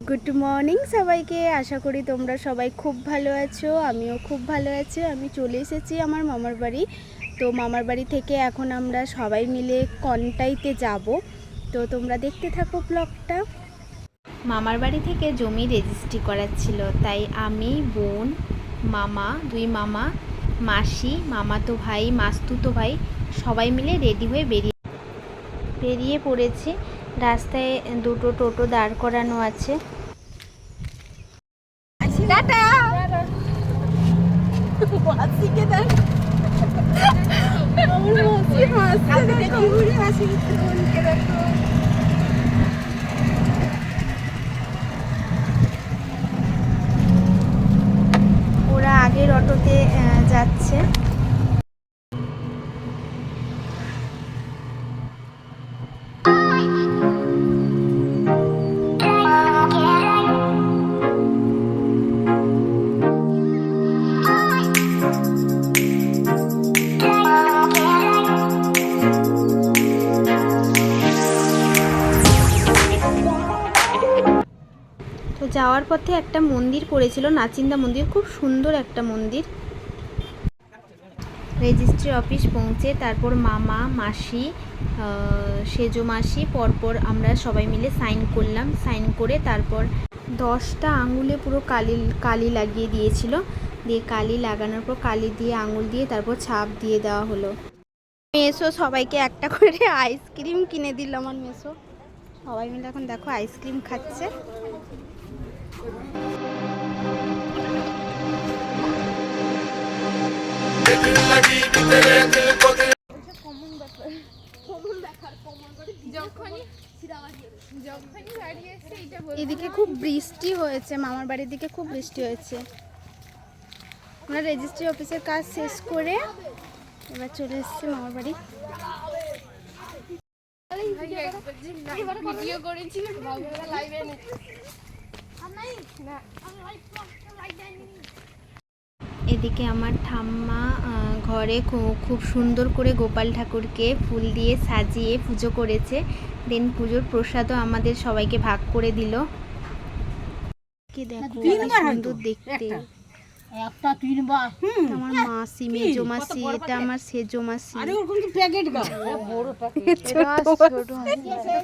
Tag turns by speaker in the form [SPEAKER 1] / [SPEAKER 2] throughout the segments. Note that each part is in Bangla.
[SPEAKER 1] গুড মর্নিং সবাইকে। আশা করি তোমরা সবাই খুব ভালো আছো আমিও খুব ভালো আছি। আমি চলে এসেছি আমার মামার বাড়ি। তো মামার বাড়ি থেকে এখন আমরা সবাই মিলে কন্টাইতে যাব। তো তোমরা দেখতে থাকো ব্লগটা। মামার বাড়ি থেকে জমি রেজিস্ট্রি করার ছিল তাই আমি বোন মামা দুই মামা মাসি মামাতো ভাই মাস্তুতো ভাই সবাই মিলে রেডি হয়ে বেরিয়ে বেরিয়ে পড়েছি রাস্তায় দুটো টোটো দাঁড় করানো আছে টাটা অটোতে যাচ্ছে। যাওয়ার পথে একটা মন্দির পড়েছিল, নাচিন্দা মন্দির, খুব সুন্দর একটা মন্দির। রেজিস্ট্রি অফিস পৌঁছে তারপর মামা, মাসি সেজো মাসি, পরপর আমরা সবাই মিলে সাইন করলাম। সাইন করে তারপর দশটা আঙুলে পুরো কালি কালি লাগিয়ে দিয়েছিল। দিয়ে কালি লাগানোর পর কালি দিয়ে আঙুল দিয়ে তারপর ছাপ দিয়ে দেওয়া হলো। মেসো সবাইকে একটা করে আইসক্রিম কিনে দিল আমার মেসো। সবাই মিলে এখন দেখো আইসক্রিম খাচ্ছে। এদিকে খুব বৃষ্টি হয়েছে, মামার বাড়ির দিকে খুব বৃষ্টি হয়েছে। আমরা রেজিস্ট্রি অফিসের কাজ শেষ করে এবার চলে এসেছি মামার বাড়ি।
[SPEAKER 2] ভিডিও করেছিল লাইভে
[SPEAKER 1] এদিকে আমার ঠাম্মা আহ, ঘরে খুব সুন্দর করে গোপাল ঠাকুরকে ফুল দিয়ে সাজিয়ে পুজো করেছে। দেন পুজোর প্রসাদও আমাদের সবাইকে ভাগ করে দিল। কি দেখো সুন্দর দেখতে।
[SPEAKER 2] একটা তিনবার
[SPEAKER 1] আমার মাসি মেজো মাসি এটা আমার সেজো মাসি।
[SPEAKER 2] আরে ওরকম প্যাকেট গা বড় প্যাকেট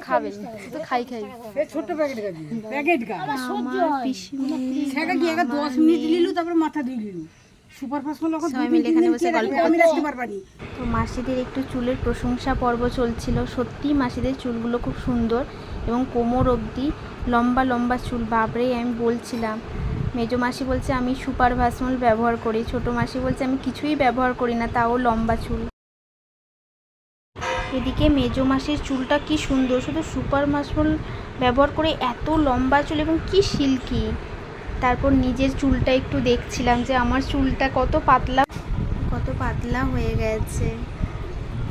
[SPEAKER 1] খাবে তো খাই খাই।
[SPEAKER 2] ছোট প্যাকেট গা প্যাকেট গা
[SPEAKER 1] আমার পিসিমণি
[SPEAKER 2] সেটা কি একা 10 মিনিট লিলু তারপর মাথা দিয়ে লিলু
[SPEAKER 1] তো মাসিদের একটু চুলের প্রশংসা পর্ব চলছিল। সত্যি মাসিদের চুলগুলো খুব সুন্দর এবং কোমর অবধি লম্বা লম্বা চুল। বাবরে আমি বলছিলাম মেজো মাসি বলছে, আমি সুপার ভাসমল ব্যবহার করি। ছোট মাসি বলছে, আমি কিছুই ব্যবহার করি না, তাও লম্বা চুল। এদিকে মেজো মাসির চুলটা কি সুন্দর, শুধু সুপার মাসমল ব্যবহার করে এত লম্বা চুল এবং কি সিল্কি। তারপর নিজের চুলটা একটু দেখছিলাম যে, আমার চুলটা কত পাতলা কত পাতলা হয়ে গেছে।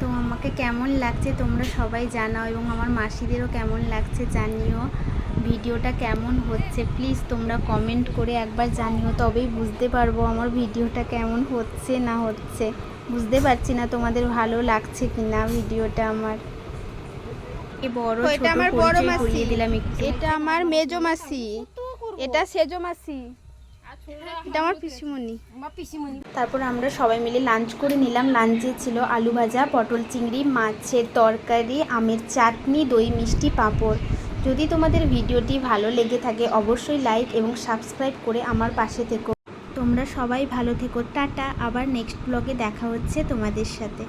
[SPEAKER 1] তো আমাকে কেমন লাগছে তোমরা সবাই জানাও এবং আমার মাসিদেরও কেমন লাগছে জানিও। ভিডিওটা কেমন হচ্ছে? প্লিজ তোমরা কমেন্ট করে একবার জানিও। তবেই বুঝতে পারব আমার ভিডিওটা কেমন হচ্ছে না হচ্ছে। বুঝতে পারছি না তোমাদের ভালো লাগছে কি না ভিডিওটা আমার। বড়
[SPEAKER 3] এটা আমার বড় মাসি।
[SPEAKER 1] দিলাম
[SPEAKER 3] এটা আমার মেজো মাসি। এটা সেজো মাসি। এটা আমার পিসিমণি।
[SPEAKER 1] তারপর আমরা সবাই মিলে লাঞ্চ করে নিলাম। লাঞ্চে ছিল আলু ভাজা পটল চিংড়ি মাছের তরকারি আমের চাটনি দই মিষ্টি পাঁপড়। যদি তোমাদের ভিডিওটি ভালো লেগে থাকে, অবশ্যই লাইক এবং সাবস্ক্রাইব করে আমার পাশে থেকো। তোমরা সবাই ভালো থেকো। টাটা। আবার নেক্সট ব্লগে দেখা হচ্ছে তোমাদের সাথে।